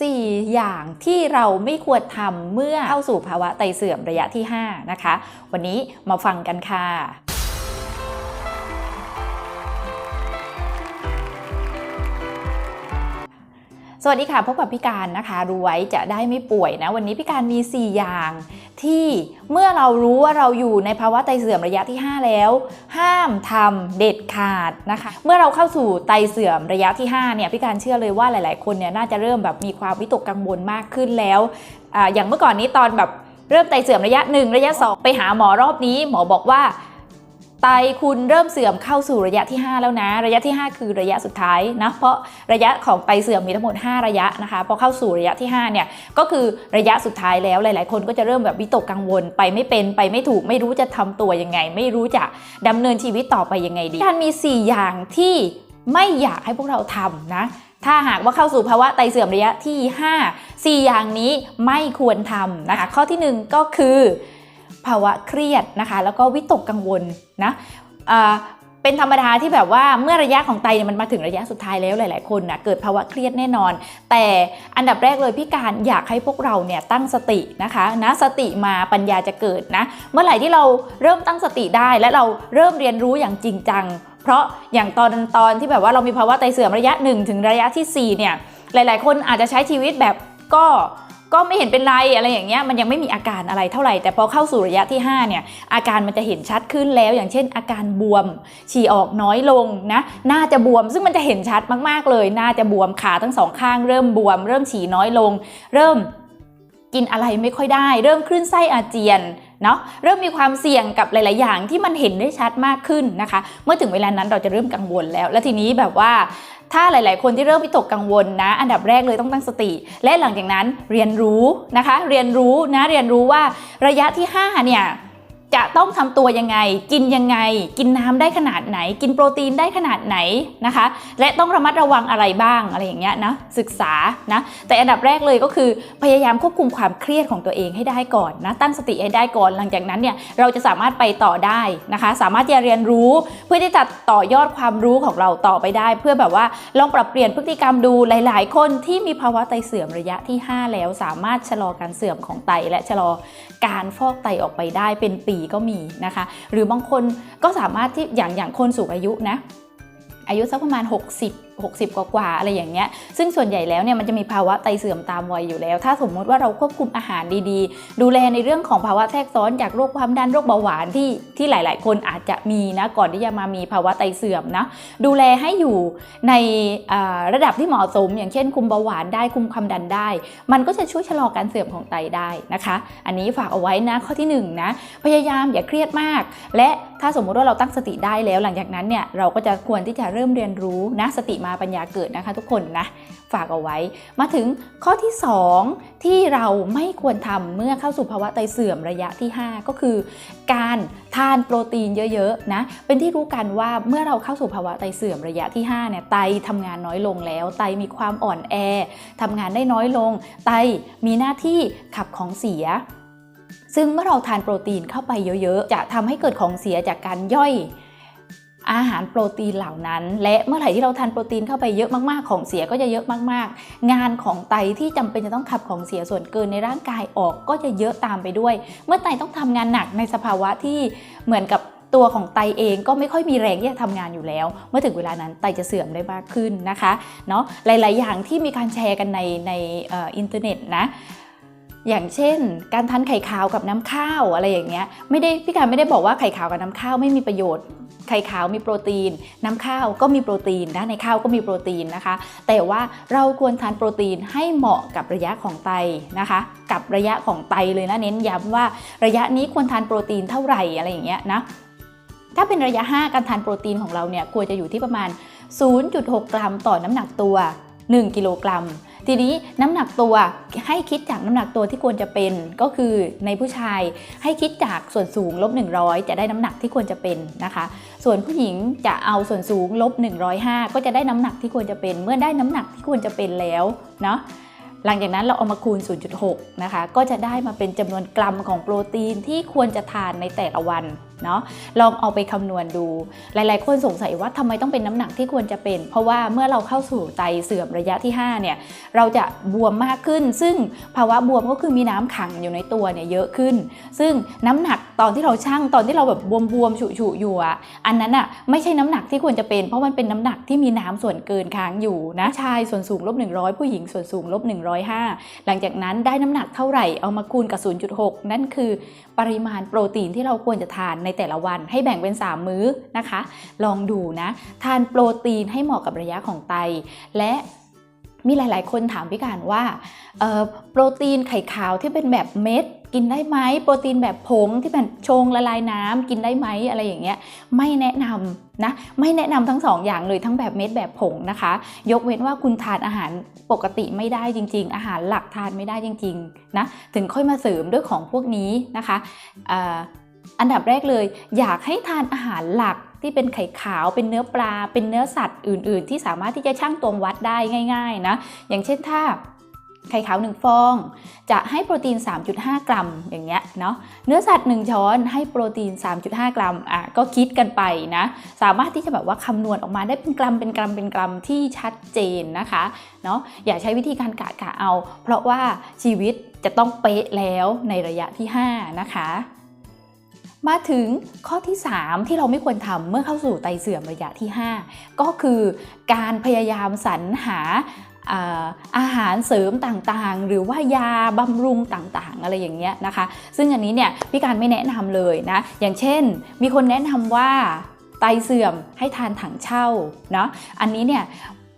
4 อย่างที่เราไม่ควรทำเมื่อเข้าสู่ภาวะไตเสื่อมระยะที่ 5 นะคะ วันนี้มาฟังกันค่ะ สวัสดีค่ะ พบกับพี่การนะคะรู้ไว้จะได้ไม่ป่วยนะ วันนี้พี่การมี 4 อย่าง ที่เมื่อเรารู้ว่าเราอยู่ในภาวะไตเสื่อมระยะที่ 5 แล้ว ห้ามทำเด็ดขาดนะคะ เมื่อเราเข้าสู่ไตเสื่อมระยะที่5เนี่ยพี่การเชื่อเลยว่าหลาย ๆ คนเนี่ยน่าจะเริ่มแบบมีความวิตกกังวลมากขึ้นแล้วออย่างเมื่อก่อนนี้ตอนแบบเริ่มไตเสื่อมระยะ 1 ระยะ 2 ไปหาหมอรอบนี้ หมอบอกว่า ไตคุณเริ่มเสื่อมเข้าสู่ระยะที่ 5 แล้วนะ ระยะที่ 5 คือระยะสุดท้ายนะเพราะระยะของไตเสื่อมมีทั้งหมด 5 ระยะนะคะพอเข้าสู่ระยะที่5เนี่ยก็คือระยะสุดท้ายแล้วหลาย ๆ คนก็จะเริ่มแบบวิตกกังวลไปไม่เป็นไปไม่ถูกไม่รู้จะทำตัวยังไง ไม่รู้จะดำเนินชีวิตต่อไปยังไงดีการมี 4 อย่างที่ไม่อยากให้พวกเราทำนะ ถ้าหากว่าเข้าสู่ภาวะไตเสื่อมระยะที่ 5 4 อย่างนี้ไม่ควรทำนะคะข้อทีหนึ่1 ก็คือ ภาวะเครียดนะคะ แล้วก็วิตกกังวลนะเป็นธรรมดาที่แบบว่าเมื่อระยะของไตมันมาถึงระยะสุดท้ายแล้วหลาย ๆ คนนะเกิดภาวะเครียดแน่นอน แต่อันดับแรกเลยพี่การอยากให้พวกเราเนี่ยตั้งสตินะคะนะสติมาปัญญาจะเกิดนะเมื่อไหร่ที่เราเริ่มตั้งสติได้ และเราเริ่มเรียนรู้อย่างจริงจัง เพราะอย่างตอนตอนที่แบบว่าเรามีภาวะไตเสื่อมระยะ 1 ถึงระยะทีสี่4เนี่ยหลาย ๆ คนอาจจะใช้ชีวิตแบบก็ ก็ไม่เห็นเป็นไรอะไรอย่างเงี้ยมันยังไม่มีอาการอะไรเท่าไหร่แต่พอเข้าสู่ระยะที่5เนี่ยอาการมันจะเห็นชัดขึ้นแล้ว อย่างเช่น อาการบวมฉี่ออกน้อยลงนะน่าจะบวมซึ่งมันจะเห็นชัดมากๆเลยน่าจะบวมขาทั้งสองข้างเริ่มบวม เริ่มฉี่น้อยลง เริ่มกินอะไรไม่ค่อยได้ เริ่มคลื่นไส้อาเจียน เนาะเริ่มมีความเสี่ยงกับหลาย ๆ อย่างที่มันเห็นได้ชัดมากขึ้นนะคะ เมื่อถึงเวลานั้นเราจะเริ่มกังวลแล้ว และทีนี้แบบว่าถ้าหลาย ๆ คนที่เริ่มวิตกกังวลนะ อันดับแรกเลยต้องตั้งสติ และหลังจากนั้นเรียนรู้นะคะ เรียนรู้นะเรียนรู้ว่าระยะที่5เนี่ย จะต้องทำตัวยังไง กินยังไง กินน้ำได้ขนาดไหน กินโปรตีนได้ขนาดไหนนะคะ และต้องระมัดระวังอะไรบ้างอะไรอย่างเงี้ยนะศึกษานะแต่อันดับแรกเลยก็คือพยายามควบคุมความเครียดของตัวเองให้ได้ก่อนนะตั้งสติให้ได้ก่อนหลังจากนั้นเนี่ยเราจะสามารถไปต่อได้นะคะ สามารถจะเรียนรู้เพื่อที่จะต่อยอดความรู้ของเราต่อไปได้ เพื่อแบบว่าลองปรับเปลี่ยนพฤติกรรมดูหลาย ๆ คนที่มีภาวะไตเสื่อมระยะที่ 5 แล้วสามารถชะลอการเสื่อมของไตและชะลอการฟอกไตออกไปได้เป็นปีก็มีนะคะ หรือบางคนก็สามารถที่อย่างอย่างคนสูงอายุนะ อายุสักประมาณ 60 60 กว่ากว่าอะไรอย่างเงี้ย ซึ่งส่วนใหญ่แล้วเนี่ยมันจะมีภาวะไตเสื่อมตามวัยอยู่แล้ว ถ้าสมมติว่าเราควบคุมอาหารดีๆ ดูแลในเรื่องของภาวะแทรกซ้อนจากโรคความดันโรคเบาหวานที่ที่หลาย ๆ คนอาจจะมีนะก่อนที่จะมามีภาวะไตเสื่อมนะดูแลให้อยู่ในระดับที่เหมาะสม อย่างเช่น คุมเบาหวานได้คุมความดันได้ มันก็จะช่วยชะลอการเสื่อมของไตได้นะคะ อันนี้ฝากเอาไว้นะข้อที่หนึ่งนะพยายามอย่าเครียดมาก และ ถ้าสมมุติว่าเราตั้งสติได้แล้วหลังจากนั้นเนี่ยเราก็จะควรที่จะเริ่มเรียนรู้นะสติมาปัญญาเกิดนะคะทุกคนนะฝากเอาไว้ มาถึงข้อที่ 2 ที่เราไม่ควรทำเมื่อเข้าสู่ภาวะไตเสื่อมระยะที่ 5 ก็คือ การทานโปรตีนเยอะๆนะเป็นที่รู้กันว่าเมื่อเราเข้าสู่ภาวะไตเสื่อมระยะที่5เนี่ยไตทำงานน้อยลงแล้ว ไตมีความอ่อนแอทำงานได้น้อยลง ไตมีหน้าที่ขับของเสีย ซึ่งเมื่อเราทานโปรตีนเข้าไปเยอะๆ จะทำให้เกิดของเสียจากการย่อยอาหารโปรตีนเหล่านั้น และเมื่อไหร่ที่เราทานโปรตีนเข้าไปเยอะมากๆ ของเสียก็จะเยอะมากๆ งานของไตที่จำเป็นจะต้องขับของเสียส่วนเกินในร่างกายออกก็จะเยอะตามไปด้วย เมื่อไตต้องทำงานหนักในสภาวะที่เหมือนกับตัวของไตเองก็ไม่ค่อยมีแรงที่จะทำงานอยู่แล้ว เมื่อถึงเวลานั้นไตจะเสื่อมได้มากขึ้นนะคะเนาะหลาย ๆ อย่างที่มีการแชร์กันในในอออินเทอร์เน็ตนะ อย่างเช่น การทานไข่ขาวกับน้ำข้าวอะไรอย่างเงี้ยไม่ได้พี่การไม่ได้บอกว่าไข่ขาวกับน้ำข้าวไม่มีประโยชน์ไข่ขาวมีโปรตีน น้ำข้าวก็มีโปรตีนนะในข้าวก็มีโปรตีนนะคะ แต่ว่าเราควรทานโปรตีนให้เหมาะกับระยะของไตนะคะ กับระยะของไตเลยนะเน้นย้ำว่าระยะนี้ควรทานโปรตีนเท่าไหร่อะไรอย่างเงี้ยนะถ้าเป็นระยะ 5 การทานโปรตีนของเราเนี่ยควรจะอยู่ที่ประมาณ 0.6 กรัมต่อน้ำหนักตัว 1 กิโลกรัม ทีนี้น้ำหนักตัวให้คิดจากน้ำหนักตัวที่ควรจะเป็น ก็คือในผู้ชายให้คิดจากส่วนสูงลบ100 จะได้น้ำหนักที่ควรจะเป็นนะคะ ส่วนผู้หญิงจะเอาส่วนสูงลบ105 ก็จะได้น้ำหนักที่ควรจะเป็น เมื่อได้น้ำหนักที่ควรจะเป็นแล้วเนาะหลังจากนั้นเราเอามาคูณ 0.6 นะคะ ก็จะได้มาเป็นจำนวนกรัมของโปรตีนที่ควรจะทานในแต่ละวัน เนาะลองเอาไปคำนวณดู หลาย ๆ คนสงสัยว่าทำไมต้องเป็นน้ำหนักที่ควรจะเป็น เพราะว่าเมื่อเราเข้าสู่ไตเสื่อมระยะที่ 5 เนี่ย เราจะบวมมากขึ้น ซึ่งภาวะบวมก็คือมีน้ำขังอยู่ในตัวเนี่ยเยอะขึ้น ซึ่งน้ำหนักตอนที่เราชั่งตอนที่เราแบบบวมๆฉุๆอยู่อะอันนั้นอะไม่ใช่น้ำหนักที่ควรจะเป็น เพราะมันเป็นน้ำหนักที่มีน้ำส่วนเกินค้างอยู่นะชายส่วนสูงลบ100 ผู้หญิงส่วนสูงลบ105 หลังจากนั้นได้น้ำหนักเท่าไหร่เอามาคูณกับ 0.6 นั่นคือ ปริมาณโปรตีนที่เราควรจะทานในแต่ละวัน ให้แบ่งเป็น 3 มื้อนะคะ ลองดูนะ ทานโปรตีนให้เหมาะกับระยะของไต และมีหลาย ๆ คนถามพี่การว่าโปรตีนไข่ขาวที่เป็นแบบเม็ดกินได้ไหมโปรตีนแบบผงที่เป็นชงละลายน้ำกินได้ไหมอะไรอย่างเงี้ยไม่แนะนำนะไม่แนะนำทั้งสองอย่างเลยทั้งแบบเม็ดแบบผงนะคะ ยกเว้นว่าคุณทานอาหารปกติไม่ได้จริง ๆ อาหารหลักทานไม่ได้จริงๆนะถึงค่อยมาเสริมด้วยของพวกนี้นะคะ อันดับแรกเลย อยากให้ทานอาหารหลักที่เป็นไข่ขาวเป็นเนื้อปลา เป็นเนื้อสัตว์อื่น ๆ ที่สามารถที่จะชั่งตวงวัดได้ง่าย ๆ นะ อย่างเช่นถ้าไข่ขาว 1 ฟอง จะให้โปรตีน 3.5 กรัม อย่างเงี้ยเนาะเนื้อสัตว์ 1 ช้อนให้โปรตีน 3.5 กรัมอะก็คิดกันไปนะ สามารถที่จะแบบว่าคำนวณออกมาได้เป็นกรัมเป็นกรัมเป็นกรัมที่ชัดเจนนะคะเนาะอย่าใช้วิธีการกะกะเอา เพราะว่าชีวิตจะต้องเป๊ะแล้วในระยะที่ 5 นะคะ มาถึงข้อที่ 3 ที่เราไม่ควรทำเมื่อเข้าสู่ไตเสื่อมระยะที่ 5 ก็คือการพยายามสรรหาอาหารเสริมต่างๆ หรือว่ายาบำรุงต่างๆ อะไรอย่างเงี้ยนะคะ ซึ่งอันนี้เนี่ยพี่การไม่แนะนำเลยนะ อย่างเช่น มีคนแนะนำว่าไตเสื่อมให้ทานถังเช่าเนาะ อันนี้เนี่ย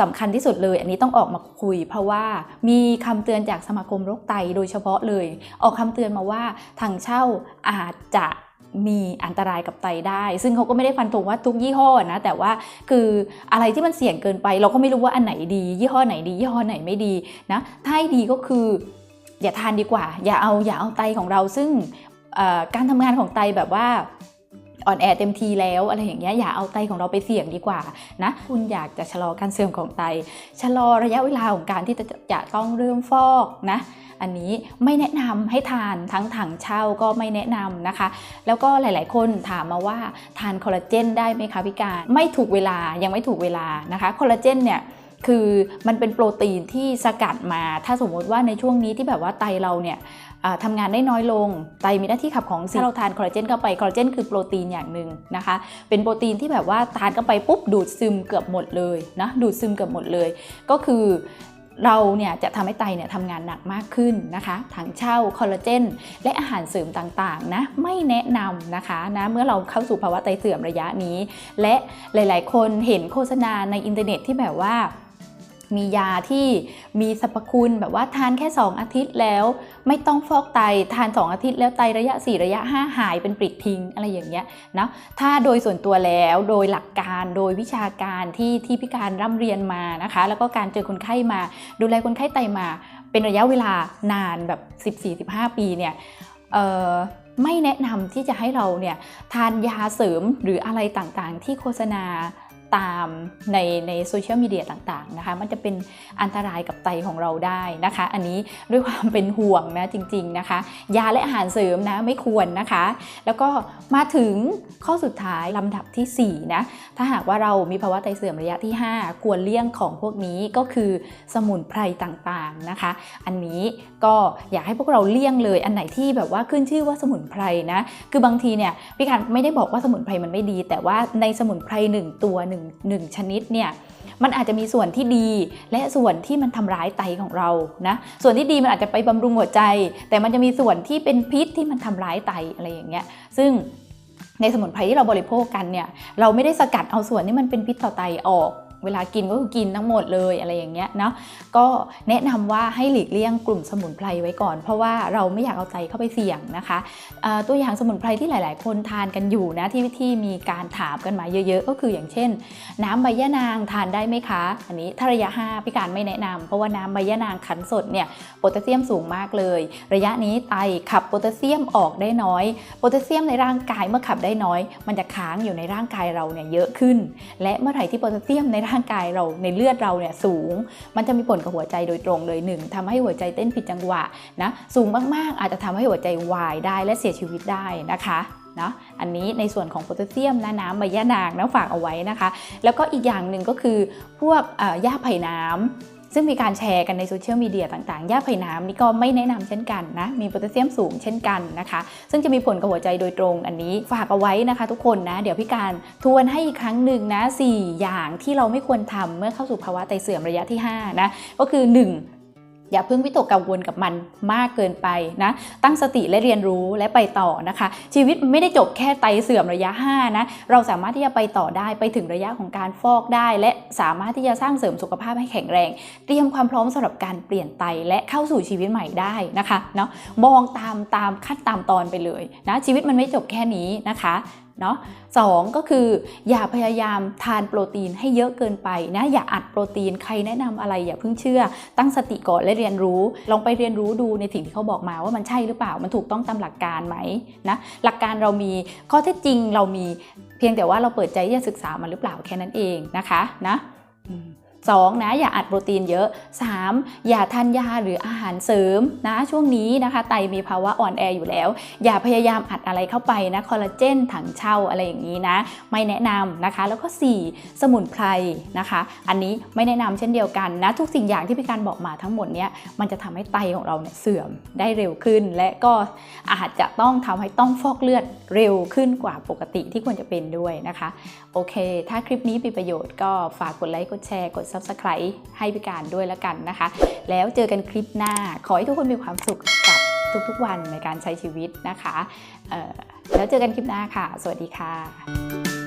สำคัญที่สุดเลย อันนี้ต้องออกมาคุย เพราะว่ามีคำเตือนจากสมาคมโรคไตโดยเฉพาะเลย ออกคำเตือนมาว่าถังเช่าอาจจะ มีอันตรายกับไตได้ ซึ่งเขาก็ไม่ได้ฟันธงว่าทุกยี่ห้อนะ แต่ว่าคืออะไรที่มันเสี่ยงเกินไป เราก็ไม่รู้ว่าอันไหนดี ยี่ห้อไหนดี ยี่ห้อไหนไม่ดีนะถ้าให้ดีก็คือ อย่าทานดีกว่า อย่าเอาอย่าเอาไตของเรา ซึ่งการทำงานของไตแบบว่าอ่อนแอเต็มทีแล้วอะไรอย่างเงี้ยอย่าเอาไตของเราไปเสี่ยงดีกว่านะคุณอยากจะชะลอการเสื่อมของไต ชะลอระยะเวลาของการที่จะจะต้องเริ่มฟอกนะ อันนี้ไม่แนะนำให้ทานทั้งถังเช่าก็ไม่แนะนำนะคะ แล้วก็หลาย ๆ คนถามมาว่าทานคอลลาเจนได้ไหมคะพี่การไม่ถูกเวลายังไม่ถูกเวลานะคะคอลลาเจนเนี่ยคือมันเป็นโปรตีนที่สกัดมา ถ้าสมมติว่าในช่วงนี้ที่แบบว่าไตเราเนี่ยทำงานได้น้อยลง ไตมีหน้าที่ขับของเสียถ้าเราทานคอลลาเจนเข้าไป คอลลาเจนคือโปรตีนอย่างหนึ่งนะคะ เป็นโปรตีนที่แบบว่าทานเข้าไปปุ๊บดูดซึมเกือบหมดเลยนะ ดูดซึมเกือบหมดเลย ก็คือ เราเนี่ยจะทำให้ไตเนี่ยทำงานหนักมากขึ้นนะคะถังเช่าคอลลาเจนและอาหารเสริมต่างๆนะไม่แนะนำนะคะนะเมื่อเราเข้าสู่ภาวะไตเสื่อมระยะนี้ และหลาย ๆ คนเห็นโฆษณาในอินเทอร์เน็ตที่แบบว่า มียาที่มีสรรพคุณแบบว่าทานแค่ 2 อาทิตย์แล้ว ไม่ต้องฟอกไตทาน 2 อาทิตย์แล้วไตระยะ 4 ระยะ 5 หายเป็นปลิดทิ้งอะไรอย่างเงี้ยนะถ้าโดยส่วนตัวแล้วโดยหลักการโดยวิชาการที่ที่พิการร่ำเรียนมานะคะ แล้วก็การเจอคนไข้มา ดูแลคนไข้ไตมา เป็นระยะเวลานานแบบ 14-15 ปีเนี่ยไม่แนะนำที่จะให้เราเนี่ยทานยาเสริมหรืออะไรต่างๆ ที่โฆษณา ตามในในโซเชียลมีเดียต่างๆนะคะ มันจะเป็นอันตรายกับไตของเราได้นะคะ อันนี้ด้วยความเป็นห่วงนะจริงๆนะคะ ยาและอาหารเสริมนะไม่ควรนะคะ แล้วก็มาถึงข้อสุดท้ายลำดับทีสี่4นะถ้าหากว่าเรามีภาวะไตเสื่อมระยะที่ 5 ควรเลี่ยงของพวกนี้ก็คือสมุนไพรต่างๆนะคะ อันนี้ก็อยากให้พวกเราเลี่ยงเลย อันไหนที่แบบว่าขึ้นชื่อว่าสมุนไพรนะคือบางทีเนี่ยพี่การไม่ได้บอกว่าสมุนไพรมันไม่ดี แต่ว่าในสมุนไพรหนึ่งตัวหึ่งหนึ่งชนิดเนี่ยมันอาจจะมีส่วนที่ดีและส่วนที่มันทำร้ายไตของเรานะส่วนที่ดีมันอาจจะไปบำรุงหัวใจ แต่มันจะมีส่วนที่เป็นพิษที่มันทำร้ายไตอะไรอย่างเงี้ยซึ่งในสมุนไพรที่เราบริโภคกันเนี่ยเราไม่ได้สกัดเอาส่วนที่มันเป็นพิษต่อไตออก เวลากินก็คือกินทั้งหมดเลยอะไรอย่างเงี้ยเนาะก็แนะนำว่าให้หลีกเลี่ยงกลุ่มสมุนไพรไว้ก่อน เพราะว่าเราไม่อยากเอาไตเข้าไปเสี่ยงนะคะตัวอย่างสมุนไพรที่หลาย ๆ คนทานกันอยู่นะที่ที่มีการถามกันมาเยอะ ๆ ก็คืออย่างเช่น น้ำใบยะนางทานได้ไหมคะ อันนี้ถ้าระยะ 5พี่การไม่แนะนำเพราะว่าน้ำใบยะนางขันสดเนี่ยโพแทสเซียมสูงมากเลย ระยะนี้ไตขับโพแทสเซียมออกได้น้อยโพแทสเซียมในร่างกายเมื่อขับได้น้อย มันจะค้างอยู่ในร่างกายเราเนี่ยเยอะขึ้น และเมื่อไหร่ที่โพแทสเซียมในร่างกายเราในเลือดเราเนี่ยสูง มันจะมีผลกับหัวใจโดยตรงเลยหนึ่งทำให้หัวใจเต้นผิดจังหวะนะสูงมากๆ อาจจะทำให้หัวใจวายได้และเสียชีวิตได้นะคะเนาะอันนี้ในส่วนของโพแทสเซียมนะน้ำใบย่านางนะฝากเอาไว้นะคะ แล้วก็อีกอย่างหนึ่งก็คือพวกหญ้าไผ่น้ำ ซึ่งมีการแชร์กันในโซเชียลมีเดียต่างๆหญ้าไผ่น้ำนี่ก็ไม่แนะนำเช่นกันนะ มีโพแทสเซียมสูงเช่นกันนะคะ ซึ่งจะมีผลกับหัวใจโดยตรงอันนี้ฝากเอาไว้นะคะ ทุกคนนะ เดี๋ยวพี่การทวนให้อีกครั้งหนึ่งนะ4อย่างที่เราไม่ควรทำเมื่อเข้าสู่ภาวะไตเสื่อมระยะที่ 5 นะ ก็คือ 1 อย่าเพิ่งวิตกกังวลกับมันมากเกินไปนะตั้งสติและเรียนรู้และไปต่อนะคะ ชีวิตไม่ได้จบแค่ไตเสื่อมระยะ 5 นะ เราสามารถที่จะไปต่อได้ไปถึงระยะของการฟอกได้ และสามารถที่จะสร้างเสริมสุขภาพให้แข็งแรง เตรียมความพร้อมสำหรับการเปลี่ยนไตและเข้าสู่ชีวิตใหม่ได้นะคะเนาะมองตามตามขั้นตามตอนไปเลยนะชีวิตมันไม่จบแค่นี้นะคะ เนาะสองก็คืออย่าพยายามทานโปรตีนให้เยอะเกินไปนะอย่าอัดโปรตีนใครแนะนำอะไรอย่าเพิ่งเชื่อ ตั้งสติก่อนและเรียนรู้ ลองไปเรียนรู้ดูในสิ่งที่เขาบอกมาว่ามันใช่หรือเปล่ามันถูกต้องตามหลักการไหมนะหลักการเรามีข้อเท็จจริงเรามีเพียงแต่ว่าเราเปิดใจที่จะศึกษามันหรือเปล่าแค่นั้นเองนะคะนะ อืมสองนะอย่าอัดโปรตีนเยอะ 3. อย่าทานยาหรืออาหารเสริมนะช่วงนี้นะคะไตมีภาวะอ่อนแออยู่แล้ว อย่าพยายามอัดอะไรเข้าไปนะคอลลาเจนถังเช่าอะไรอย่างนี้นะ ไม่แนะนำนะคะ แล้วก็ 4. สมุนไพรนะคะ อันนี้ไม่แนะนำเช่นเดียวกันนะทุกสิ่งอย่างที่พี่การบอกมาทั้งหมดเนี้ยมันจะทำให้ไตของเราเนี่ยเสื่อมได้เร็วขึ้น และก็อาจจะต้องทำให้ต้องฟอกเลือดเร็วขึ้นกว่าปกติที่ควรจะเป็นด้วยนะคะ โอเค ถ้าคลิปนี้มีประโยชน์ก็ฝากกดไลค์กดแชร์กด Subscribe ให้พิการด้วยแล้วกันนะคะ แล้วเจอกันคลิปหน้า ขอให้ทุกคนมีความสุขกับทุกๆวันในการใช้ชีวิตนะคะ แล้วเจอกันคลิปหน้าค่ะ สวัสดีค่ะ